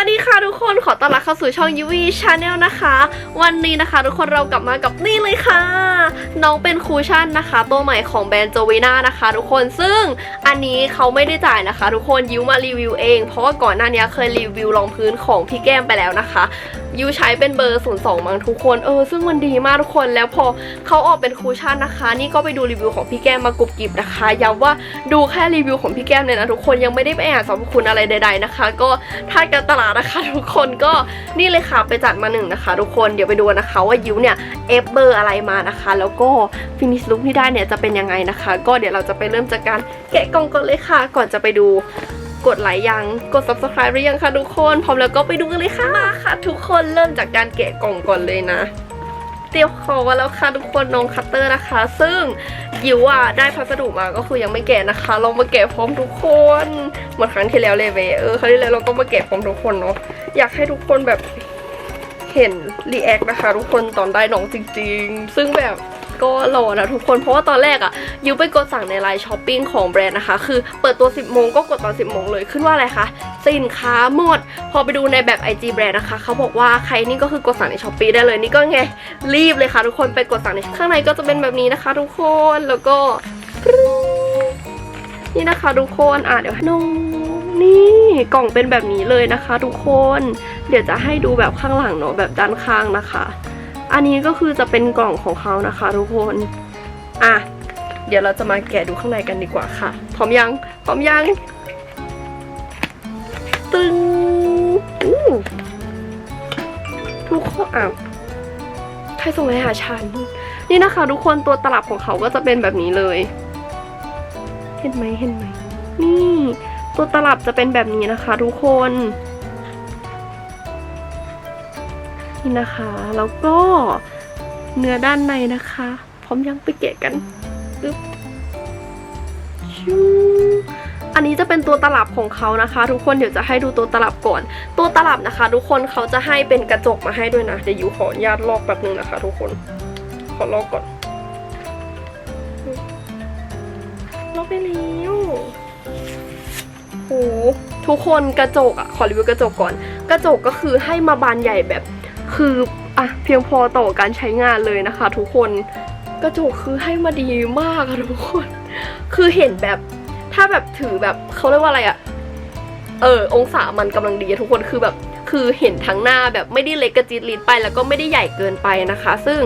วัสดีค่ะทุกคนขอต้อนรับเข้าสู่ช่องยูวีชาแนลนะคะ วันนี้นะคะทุกคนเรากลับมากับนี่เลยค่ะ น้องเป็นคูชั่นนะคะ ตัวใหม่ของแบรนด์โจวีนานะคะ ทุกคนซึ่งอันนี้เขาไม่ได้จ่ายนะคะ ทุกคนยิวมารีวิวเอง เพราะว่าก่อนหน้านี้เคยรีวิวรองพื้นของพี่แก้มไปแล้วนะคะ ยูใช้เป็นเบอร์ 02มั้งทุกคนเออซึ่งมันดีมากทุกคน แล้วพอเขาออกเป็นคูชั่นนะคะ นี่ก็ไปดูรีวิวของพี่แก้มมากรุบกริบนะคะย้ำว่าดูแค่รีวิวของพี่แก้มเลยนะทุกคนยังไม่ได้ไปอ่านสรรพคุณอะไรใด ๆนะคะ ก็ถ้าการตลาดนะคะ ทุกคนก็นี่เลยค่ะไปจัดมาหนึ่งนะคะ ทุกคนเดี๋ยวไปดูนะคะว่ายูเนี่ยเอฟเบอร์อะไรมานะคะ แล้วก็ฟินิชลุคที่ได้เนี่ยจะเป็นยังไงนะคะ ก็เดี๋ยวเราจะไปเริ่มจากการแกะกล่องก่อนเลยค่ะ ก่อนจะไปดู กดไลค์ยัง กด subscribe หรือยังคะทุกคน พร้อมแล้วก็ไปดูกันเลยค่ะมาค่ะ ทุกคนเริ่มจากการแกะกล่องก่อนเลยนะ เตรียมของมาแล้วค่ะทุกคนน้องคัตเตอร์นะคะ ซึ่งยิวอะได้พัสดุมาก็คือยังไม่แกะนะคะเรามาแกะพร้อมทุกคนเหมือนครั้งที่แล้วเลยเวยเออครั้งที่แล้วเราก็มาแกะพร้อมทุกคนเนาะอยากให้ทุกคนแบบเห็นรีแอคนะคะ ทุกคนตอนได้น้องจริง ๆ ซึ่งแบบ ก็รอนะทุกคนเพราะว่าตอนแรกอะยูไปกดสั่งในไลน์ช้อปปิ้งของแบรนด์นะคะ คือเปิดตัว 10 โมงก็กดตอน 10 โมงเลยขึ้นว่าอะไรคะ สินค้าหมด พอไปดูในแบบ IG แบรนด์นะคะเขาบอกว่าใครนี่ก็คือกดสั่งในช้อปปีได้เลยนี่ก็ไงรีบเลยค่ะ ทุกคนไปกดสั่งในข้างในก็จะเป็นแบบนี้นะคะ ทุกคนแล้วก็ นี่นะคะทุกคนอะเดี๋ยวน้องนี่กล่องเป็นแบบนี้เลยนะคะ ทุกคน เดี๋ยวจะให้ดูแบบข้างหลังเนาะแบบด้านข้างนะคะ อันนี้ก็คือจะเป็นกล่องของเขานะคะทุกคน อะ เดี๋ยวเราจะมาแกะดูข้างในกันดีกว่าค่ะ พร้อมยัง พร้อมยัง ตึงอู้ทุกคนอะใครส่งไปหาฉัน นี่นะคะ ทุกคนตัวตลับของเขาก็จะเป็นแบบนี้เลย เห็นไหมเห็นไหมนี่ ตัวตลับจะเป็นแบบนี้นะคะ ทุกคน นี่นะคะ แล้วก็เนื้อด้านในนะคะ พร้อมยังไปแกะกันปึ๊บชูอันนี้จะเป็นตัวตลับของเขานะคะ ทุกคนเดี๋ยวจะให้ดูตัวตลับก่อน ตัวตลับนะคะ ทุกคนเขาจะให้เป็นกระจกมาให้ด้วยนะเดี๋ยวอยู่ขออนุญาตลอกแป๊บนึงนะคะ ทุกคนขอลอกก่อนลอกได้แล้วโหทุกคนกระจกอะขอรีวิวกระจกก่อน กระจกก็คือให้มาบานใหญ่แบบ คืออะเพียงพอต่อการใช้งานเลยนะคะ ทุกคนกระจกคือให้มาดีมากอะทุกคน คือเห็นแบบถ้าแบบถือแบบเขาเรียกว่าอะไรอะเออ องศามันกำลังดีทุกคนคือแบบคือเห็นทั้งหน้าแบบไม่ได้เล็กกระจิตลิดไป แล้วก็ไม่ได้ใหญ่เกินไปนะคะ ซึ่ง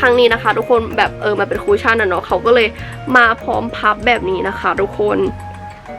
ครั้งนี้นะคะ ทุกคนแบบเออมาเป็นคูชั่นอะเนาะเขาก็เลยมาพร้อมพับแบบนี้นะคะ ทุกคน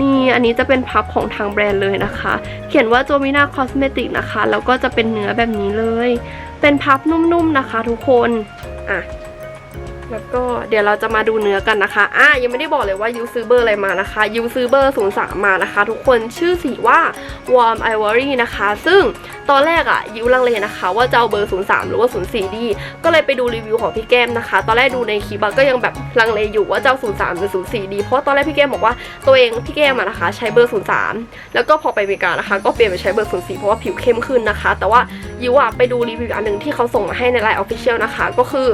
นี่อันนี้จะเป็นพับของทางแบรนด์เลยนะคะ เขียนว่าโจมินาคอสเมติกนะคะ แล้วก็จะเป็นเนื้อแบบนี้เลย เป็นพับนุ่มๆนะคะทุกคน อะ แล้วก็เดี๋ยวเราจะมาดูเนื้อกันนะคะ อะยังไม่ได้บอกเลยว่ายูซื้อเบอร์อะไรมานะคะ ยูซื้อเบอร์03มานะคะ ทุกคนชื่อสีว่า Warm Ivory นะคะ ซึ่งตอนแรกอะยูลังเลนะคะ ว่าจะเอาเบอร์03หรือว่า04ดี ก็เลยไปดูรีวิวของพี่แก้มนะคะ ตอนแรกดูในคลิปก็ยังแบบลังเลอยู่ว่าจะเอา03หรือ04ดี เพราะตอนแรกพี่แก้มบอกว่าตัวเองพี่แก้มอะนะคะ ใช้เบอร์03แล้วก็พอไปอเมริกานะคะ ก็เปลี่ยนไปใช้เบอร์04เพราะว่าผิวเข้มขึ้นนะคะ แต่ว่ายูอะไปดูรีวิวอันหนึ่งที่เขาส่งมาให้ในไลน์ Official นะคะ ก็คือ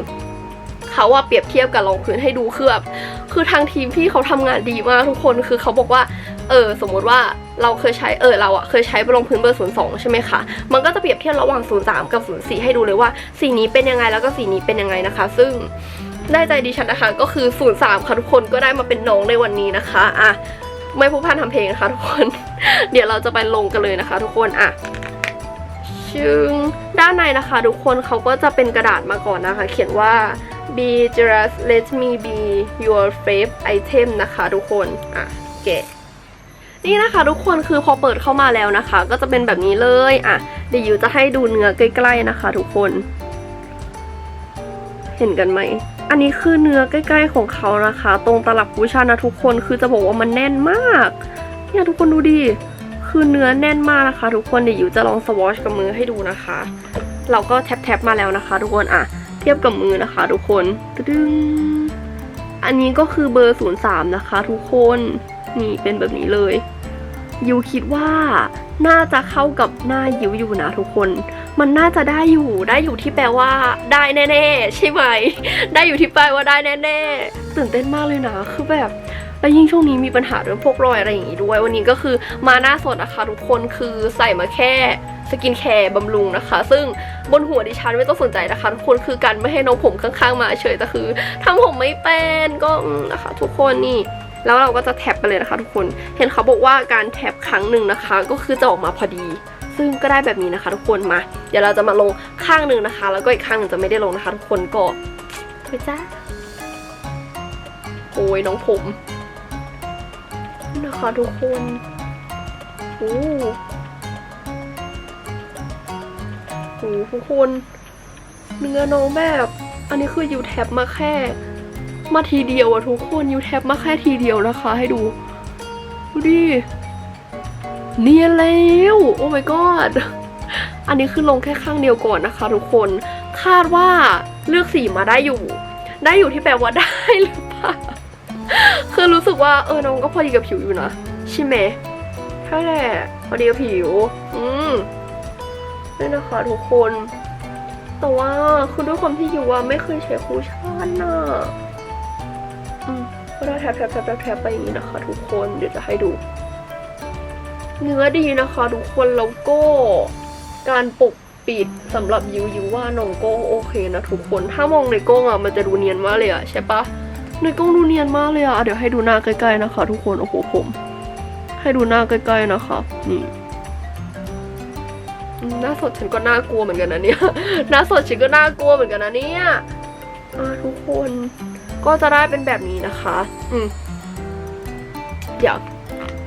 เขาว่าเปรียบเทียบกับรองพื้นให้ดูคือแบบคือทางทีมพี่เขาทำงานดีมากทุกคนคือเขาบอกว่า เออสมมุติว่าเราเคยใช้เออเราอะเคยใช้รองพื้นเบอร์ 02 ใช่ไหมคะ มันก็จะเปรียบเทียบระหว่าง 03 กับ 04 ให้ดูเลยว่าสีนี้เป็นยังไงแล้วก็สีนี้เป็นยังไงนะคะ ซึ่งได้ใจดิฉันนะคะก็คือ 03 ค่ะทุกคนก็ได้มาเป็นน้องในวันนี้นะคะอะไม่พูดพล่านทำเพลงนะคะทุกคน เดี๋ยวเราจะไปลงกันเลยนะคะ ทุกคนอะชึงด้านในนะคะ ทุกคนเขาก็จะเป็นกระดาษมาก่อนนะคะ เขียนว่า be just let me be your favorite item นะคะทุกคน อะเกะนี่นะคะทุกคนคือพอเปิดเข้ามาแล้วนะคะ ก็จะเป็นแบบนี้เลยอะเดี๋ยวยูจะให้ดูเนื้อใกล้ ๆนะคะ ทุกคน เห็นกันไหม อันนี้คือเนื้อใกล้ ๆของเขานะคะ ตรงตลับคูชั่นนะทุกคนคือจะบอกว่ามันแน่นมาก เนี่ยทุกคนดูดิคือเนื้อแน่นมากนะคะ ทุกคนเดี๋ยวยูจะลองสวอชกับมือให้ดูนะคะ เราก็แท็บๆมาแล้วนะคะ ทุกคนอะ เทียบกับมือนะคะ ทุกคนตึ้งอันนี้ก็คือเบอร์ 03 นะคะ ทุกคนนี่เป็นแบบนี้เลยยูคิดว่าน่าจะเข้ากับหน้ายิวอยู่นะทุกคน มันน่าจะได้อยู่ ได้อยู่ที่แปลว่า ได้แน่ๆใช่ไหม ได้อยู่ที่แปลว่าได้แน่ๆตื่นเต้นมากเลยนะ คือแบบแล้วยิ่งช่วงนี้มีปัญหาเรื่องพวกรอยอะไรอย่างงี้ด้วย วันนี้ก็คือมาหน้าสดนะคะทุกคนคือใส่มาแค่ สกินแคร์บำรุงนะคะ ซึ่งบนหัวดิฉันไม่ต้องสนใจนะคะทุกคนคือกันไม่ให้น้องผมข้างๆมาเฉยแต่คือทำผมไม่เป็นก็นะคะ ทุกคนนี่แล้วเราก็จะแท็บไปเลยนะคะ ทุกคน เห็นเขาบอกว่าการแท็บครั้งหนึ่งนะคะ ก็คือจะออกมาพอดี ซึ่งก็ได้แบบนี้นะคะ ทุกคนมา เดี๋ยวเราจะมาลงข้างหนึ่งนะคะ แล้วก็อีกข้างหนึ่งจะไม่ได้ลงนะคะ ทุกคนก็ไปจ้าโอ้ยน้องผมนะคะทุกคนโอ้ โหทุกคนเนื้อน้องแบบ อันนี้คือยูแท็บมาแค่ มาทีเดียวอะทุกคนยูแท็บมาแค่ทีเดียวนะคะ ให้ดู ดูดิเนียนแล้ว โอ้ my god อันนี้คือลงแค่ข้างเดียวก่อนนะคะ ทุกคนคาดว่าเลือกสีมาได้อยู่ ได้อยู่ที่แปลว่าได้หรือเปล่าคือรู้สึกว่าเออน้องก็พอดีกับผิวอยู่นะใช่ไหมใช่แหละพอดีกับผิว อืม นี่นะคะทุกคน แต่ว่าคือด้วยความที่อยู่ว่าไม่เคยใช้คูชั่นน่ะอืมก็ได้แทบแทบแทบแทบไปอย่างนี้นะคะทุกคนเดี๋ยวจะให้ดู เนื้อดีนะคะทุกคนแล้วก็การปกปิดสำหรับยูยูว่าน้องโก้โอเคนะทุกคน ถ้ามองในกล้องอะมันจะดูเนียนมากเลยอะใช่ปะในกล้องดูเนียนมากเลยอะเดี๋ยวให้ดูหน้าใกล้ๆนะคะ ทุกคนโอ้โหผม ให้ดูหน้าใกล้ๆนะคะนี่ หน้าสดฉันก็น่ากลัวเหมือนกันนะเนี่ย หน้าสดฉันก็น่ากลัวเหมือนกันนะเนี่ยทุกคนก็จะได้เป็นแบบนี้นะคะ อืมเดี๋ยว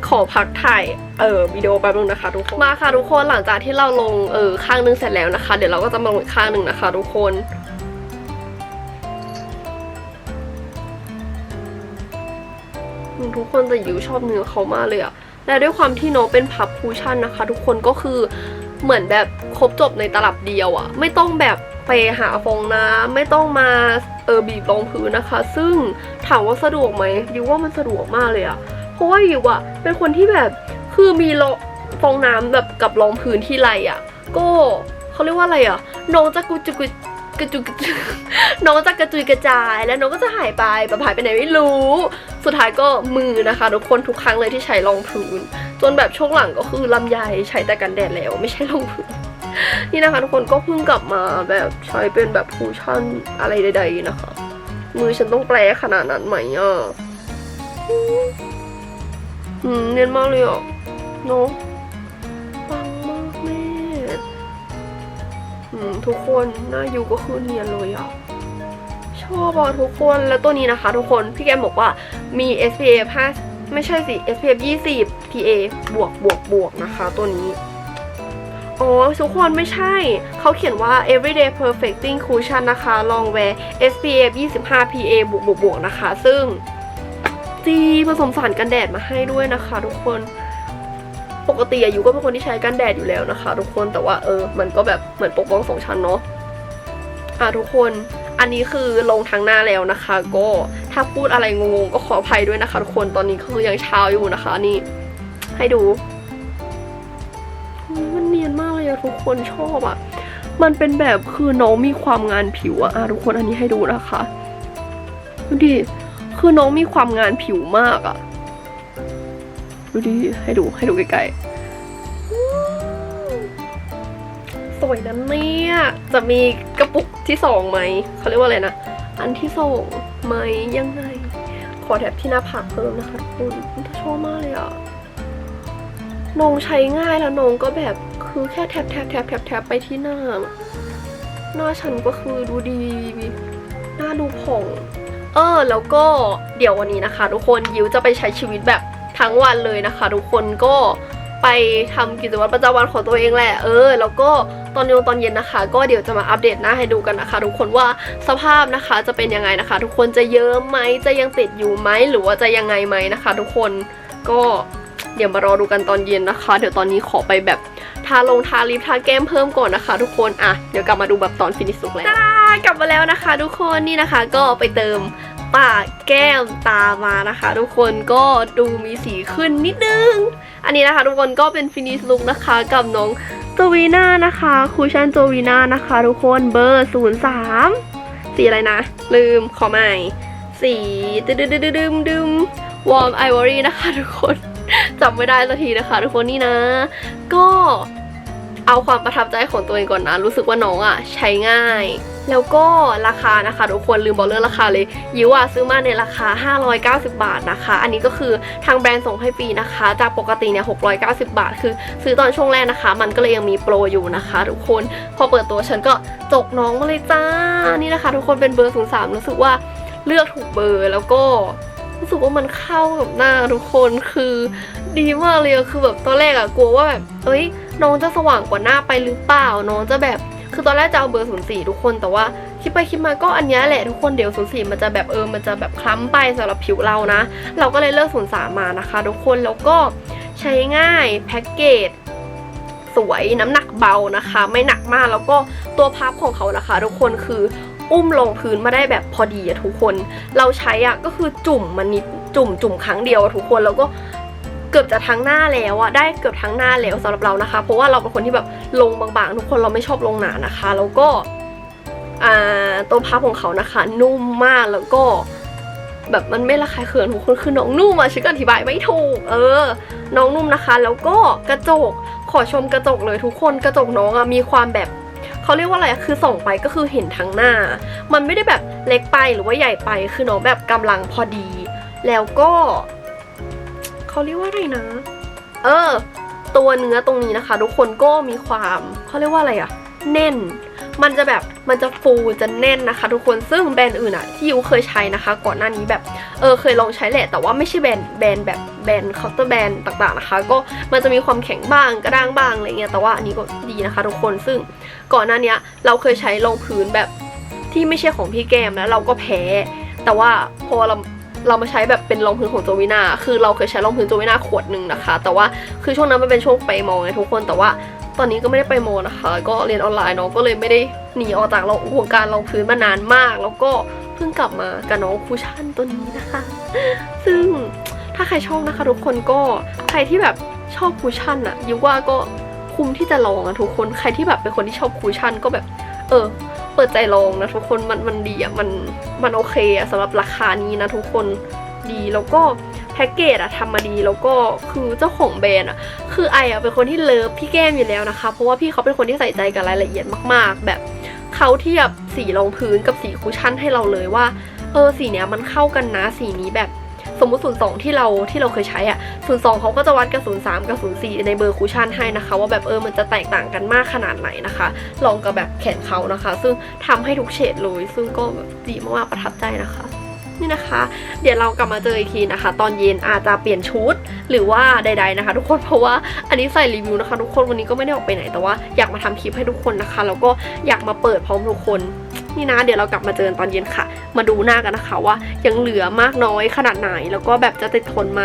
ขอพักถ่ายเออวิดีโอแป๊บนึงนะคะทุกคน มาค่ะทุกคนหลังจากที่เราลงเออข้างนึงเสร็จแล้วนะคะ เดี๋ยวเราก็จะมาลงอีกข้างหนึ่งนะคะ ทุกคนทุกคนแต่ยูชอบเนื้อเขามากเลยอะและด้วยความที่โนตเป็นพับฟูชั่นนะคะ ทุกคนก็คือ เหมือนแบบครบจบในตลับเดียวอะไม่ต้องแบบไปหาฟองน้ำไม่ต้องมาเออบีบรองพื้นนะคะ ซึ่งถามว่าสะดวกไหมยูว่ามันสะดวกมากเลยอะเพราะว่ายูอะเป็นคนที่แบบคือมีฟองน้ำแบบกับรองพื้นที่ไรอะก็เขาเรียกว่าอะไรอะน้องจะกุจุกุกระจุกกระจุกน้องจะกระจุยกระจายแล้วน้องก็จะหายไปแบบหายไปไหนไม่รู้ สุดท้ายก็มือนะคะ ทุกคนทุกครั้งเลยที่ใช้รองพื้น จนแบบช่วงหลังก็คือลำไยใช้แต่กันแดดแล้วไม่ใช่รองพื้นนี่นะคะ ทุกคนก็เพิ่งกลับมาแบบใช้เป็นแบบฟูชั่นอะไรใด ๆนะคะ มือฉันต้องแปลขนาดนั้นไหมอะอืมเนียนมากเลยอะเนาะปังมากแม่อืมทุกคนหน้ายูก็คือเนียนเลยอะ ชอบอะทุกคนแล้วตัวนี้นะคะทุกคนพี่แกมบอกว่ามี SPF 5ไม่ใช่สิ SPF 20 PA บวกบวกบวกนะคะ ตัวนี้อ๋อทุกคนไม่ใช่ เขาเขียนว่า everyday perfecting cushion นะคะ long wear SPF 25 PA บวกบวกบวกนะคะ ซึ่งจีผสมสารกันแดดมาให้ด้วยนะคะ ทุกคน ปกติอายุก็เป็นคนที่ใช้กันแดดอยู่แล้วนะคะ ทุกคน แต่ว่าเออ มันก็แบบเหมือนปกป้องสองชั้นเนาะ อะทุกคน อันนี้คือลงทางหน้าแล้วนะคะ ก็ถ้าพูดอะไรงงๆก็ขออภัยด้วยนะคะทุกคนตอนนี้คือยังเช้าอยู่นะคะนี่ให้ดูมันเนียนมากเลยอะทุกคนชอบอะมันเป็นแบบคือน้องมีความงานผิวอะอะทุกคนอันนี้ให้ดูนะคะดูดิคือน้องมีความงานผิวมากอะดูดิให้ดูให้ดูใกล้ๆ วยนะเนี่ย จะมีกระปุกที่สองไหม เขาเรียกว่าอะไรนะ อันที่สองไหมยังไง ขอแถบที่หน้าผากเพิ่มนะคะทุกคนถ้าชอบมากเลยอะนงใช้ง่ายแล้วนงก็แบบคือแค่แทบแทบแทบแทบแทบไปที่หน้า หน้าฉันก็คือดูดี หน้าดูผ่อง เออ แล้วก็เดี๋ยววันนี้นะคะ ทุกคนยิวจะไปใช้ชีวิตแบบทั้งวันเลยนะคะ ทุกคนก็ไปทำกิจวัตรประจำวันของตัวเองแหละ เออ แล้วก็ ตอนเย็นตอนเย็นนะคะ ก็เดี๋ยวจะมาอัปเดตหน้าให้ดูกันนะคะ ทุกคนว่าสภาพนะคะจะเป็นยังไงนะคะ ทุกคนจะเยิ้มไหมจะยังติดอยู่ไหมหรือว่าจะยังไงไหมนะคะ ทุกคนก็เดี๋ยวมารอดูกันตอนเย็นนะคะ เดี๋ยวตอนนี้ขอไปแบบทาลงทาลิปทาแก้มเพิ่มก่อนนะคะ ทุกคนอะเดี๋ยวกลับมาดูแบบตอนฟินิชสุกแล้วจ้ากลับมาแล้วนะคะ ทุกคนนี่นะคะ ก็ไปเติม ปากแก้มตามานะคะ ทุกคนก็ดูมีสีขึ้นนิดนึง อันนี้นะคะ ทุกคนก็เป็นฟินิชลุกนะคะกับน้องโจวีน่านะคะคูชันโจวีน่านะคะ ทุกคนเบอร์ 03 สีอะไรนะ ลืมขอใหม่ สีดึดึดึดึดึมดึมวอร์มไอวอรี่นะคะ ทุกคนจำไม่ได้สักทีนะคะ ทุกคนนี่นะ ก็ เอาความประทับใจของตัวเองก่อนนะ รู้สึกว่าน้องอะใช้ง่าย แล้วก็ราคานะคะทุกคนลืมบอกเรื่องราคาเลยยิวอะซื้อมาในราคา 590 บาทนะคะ อันนี้ก็คือทางแบรนด์ส่งให้ฟรีนะคะ จากปกติเนี่ย690 บาท คือซื้อตอนช่วงแรกนะคะ มันก็เลยยังมีโปรอยู่นะคะทุกคนพอเปิดตัวฉันก็จกน้องมาเลยจ้านี่นะคะ ทุกคนเป็นเบอร์03รู้สึกว่าเลือกถูกเบอร์แล้วก็รู้สึกว่ามันเข้ากับหน้าทุกคนคือ ดีมากเลยอะคือแบบตอนแรกอะกลัวว่าแบบเอ้ยน้องจะสว่างกว่าหน้าไปหรือเปล่า น้องจะแบบ คือตอนแรกจะเอาเบอร์ศูนย์สี่ทุกคน แต่ว่าคิดไปคิดมาก็อันนี้แหละทุกคนเดี๋ยวศูนย์สี่มันจะแบบเออ มันจะแบบคล้ำไปสำหรับผิวเรานะ เราก็เลยเลือกศูนย์สามมานะคะ ทุกคน แล้วก็ใช้ง่ายแพ็กเกจสวยน้ำหนักเบานะคะ ไม่หนักมากแล้วก็ตัวพับของเขานะคะ ทุกคนคืออุ้มลงพื้นมาได้แบบพอดีอะทุกคน เราใช้อะก็คือจุ่มมันนิดจุ่มจุ่มครั้งเดียวอะทุกคนแล้วก็ กือบจะทั้งหน้าแล้วอะได้เกือบทั้งหน้าแล้วสำหรับเรานะคะ เพราะว่าเราเป็นคนที่แบบลงบางๆ ทุกคนเราไม่ชอบลงหนานะคะ แล้วก็อ่าตัวพับของเขานะคะ นุ่มมากแล้วก็ แบบมันไม่ระคายเคืองทุกคนคือน้องนุ่มอะฉันก็อธิบายไม่ถูก เออ น้องนุ่มนะคะ แล้วก็กระจกขอชมกระจกเลยทุกคนกระจกน้องอะมีความแบบเขาเรียกว่าอะไรคือส่องไปก็คือเห็นทั้งหน้า มันไม่ได้แบบเล็กไปหรือว่าใหญ่ไปคือน้องแบบกำลังพอดี แล้วก็ เขาเรียกว่าอะไรนะ เออ ตัวเนื้อตรงนี้นะคะ ทุกคนก็มีความเขาเรียกว่าอะไรอะแน่น มันจะแบบมันจะฟูจะแน่นนะคะ ทุกคนซึ่งแบรนด์อื่นอะที่ยูเคยใช้นะคะ ก่อนหน้านี้แบบเออเคยลองใช้แหละแต่ว่าไม่ใช่แบรนด์แบรนด์แบบแบรนด์เคาน์เตอร์แบรนด์ต่างๆนะคะ ก็มันจะมีความแข็งบ้างกระด้างบ้างอะไรเงี้ยแต่ว่าอันนี้ก็ดีนะคะ ทุกคนซึ่งก่อนหน้าเนี้ยเราเคยใช้รองพื้นแบบที่ไม่ใช่ของพี่แก้มแล้วเราก็แพ้ แต่ว่าพอเรา เรามาใช้แบบเป็นรองพื้นของโจวินาคือเราเคยใช้รองพื้นโจวินาขวดหนึ่งนะคะ แต่ว่าคือช่วงนั้นมันเป็นช่วงไปมองไงทุกคนแต่ว่าตอนนี้ก็ไม่ได้ไปโมนะคะ ก็เรียนออนไลน์เนาะก็เลยไม่ได้หนีออกจากวงการรองพื้นมานานมาก แล้วก็เพิ่งกลับมากับน้องคูชั่นตัวนี้นะคะ ซึ่งถ้าใครชอบนะคะ ทุกคนก็ใครที่แบบชอบคูชั่นอะยุว่าก็คุ้มที่จะลองอะทุกคนใครที่แบบเป็นคนที่ชอบคูชั่นก็แบบ เออ เปิดใจลองนะทุกคนมันมันดีอะมันมันโอเคอะสำหรับราคานี้นะทุกคนดีแล้วก็แพ็กเกจอะทำมาดีแล้วก็คือเจ้าของแบรนด์อะคือไออะเป็นคนที่เลิฟพี่แก้มอยู่แล้วนะคะ เพราะว่าพี่เขาเป็นคนที่ใส่ใจกับรายละเอียดมาก ๆ แบบเขาเทียบสีรองพื้นกับสีคุชชั่นให้เราเลยว่า เออสีเนี้ยมันเข้ากันนะสีนี้แบบสมมติศูนสองที่เราที่เราเคยใช้อะ ศูนย์สองเขาก็จะวัดกับศูนย์สามกับศูนย์สี่ในเบอร์คุชชั่นให้นะคะ ว่าแบบเออมันจะแตกต่างกันมากขนาดไหนนะคะ ลองกับแบบแขนเขานะคะ ซึ่งทำให้ทุกเฉดเลย ซึ่งก็แบบดีมากๆประทับใจนะคะนี่นะคะ เดี๋ยวเรากลับมาเจออีกทีนะคะ ตอนเย็นอาจจะเปลี่ยนชุด หรือว่าใด ๆนะคะ ทุกคนเพราะว่าอันนี้ใส่รีวิวนะคะ ทุกคนวันนี้ก็ไม่ได้ออกไปไหนแต่ว่าอยากมาทำคลิปให้ทุกคนนะคะแล้วก็อยากมาเปิดพร้อมทุกคน นี่นะเดี๋ยวเรากลับมาเจอกันตอนเย็นค่ะ มาดูหน้ากันนะคะว่ายังเหลือมากน้อยขนาดไหน แล้วก็แบบจะติดทนไหม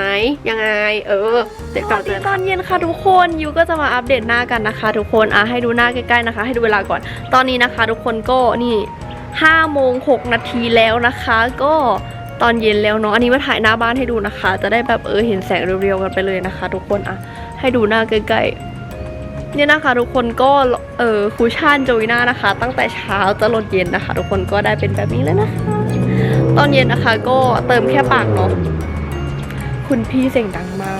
ยังไง เออ เดี๋ยวกลับมาเจอกันตอนเย็นค่ะทุกคนยูก็จะมาอัปเดตหน้ากันนะคะ ทุกคนอะให้ดูหน้าใกล้ๆนะคะ ให้ดูเวลาก่อน ตอนนี้นะคะ ทุกคนก็นี่5โมง6นาทีแล้วนะคะ ก็ตอนเย็นแล้วเนาะอันนี้มาถ่ายหน้าบ้านให้ดูนะคะ จะได้แบบเออเห็นแสงเรียวๆกันไปเลยนะคะ ทุกคนอะให้ดูหน้าใกล้ๆ เนี่ยนะคะทุกคนก็เออคูชั่นโจวิน่านะคะ ตั้งแต่เช้าจะลดเย็นนะคะ ทุกคนก็ได้เป็นแบบนี้แล้วนะคะ ตอนเย็นนะคะก็เติมแค่ปากเนาะคุณพี่เสียงดังมาก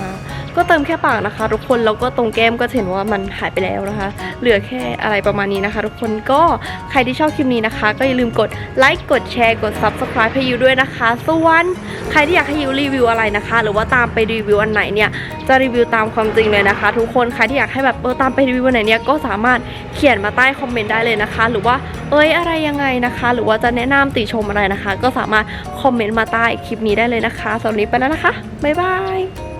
ก็เติมแค่ปากนะคะ ทุกคนแล้วก็ตรงแก้มก็เห็นว่ามันหายไปแล้วนะคะ เหลือแค่อะไรประมาณนี้นะคะ ทุกคนก็ใครที่ชอบคลิปนี้นะคะ ก็อย่าลืมกดไลค์กดแชร์กด subscribe ให้ยูด้วยนะคะส่วนใครที่อยากให้ยูรีวิวอะไรนะคะ หรือว่าตามไปรีวิวอันไหนเนี่ยจะรีวิวตามความจริงเลยนะคะ ทุกคนใครที่อยากให้แบบเออตามไปรีวิวอันไหนเนี่ยก็สามารถเขียนมาใต้คอมเมนต์ได้เลยนะคะ หรือว่าเอ้ยอะไรยังไงนะคะ หรือว่าจะแนะนำติชมอะไรนะคะ ก็สามารถคอมเมนต์มาใต้คลิปนี้ได้เลยนะคะสำหรับนี้ไปแล้วนะคะบ๊ายบาย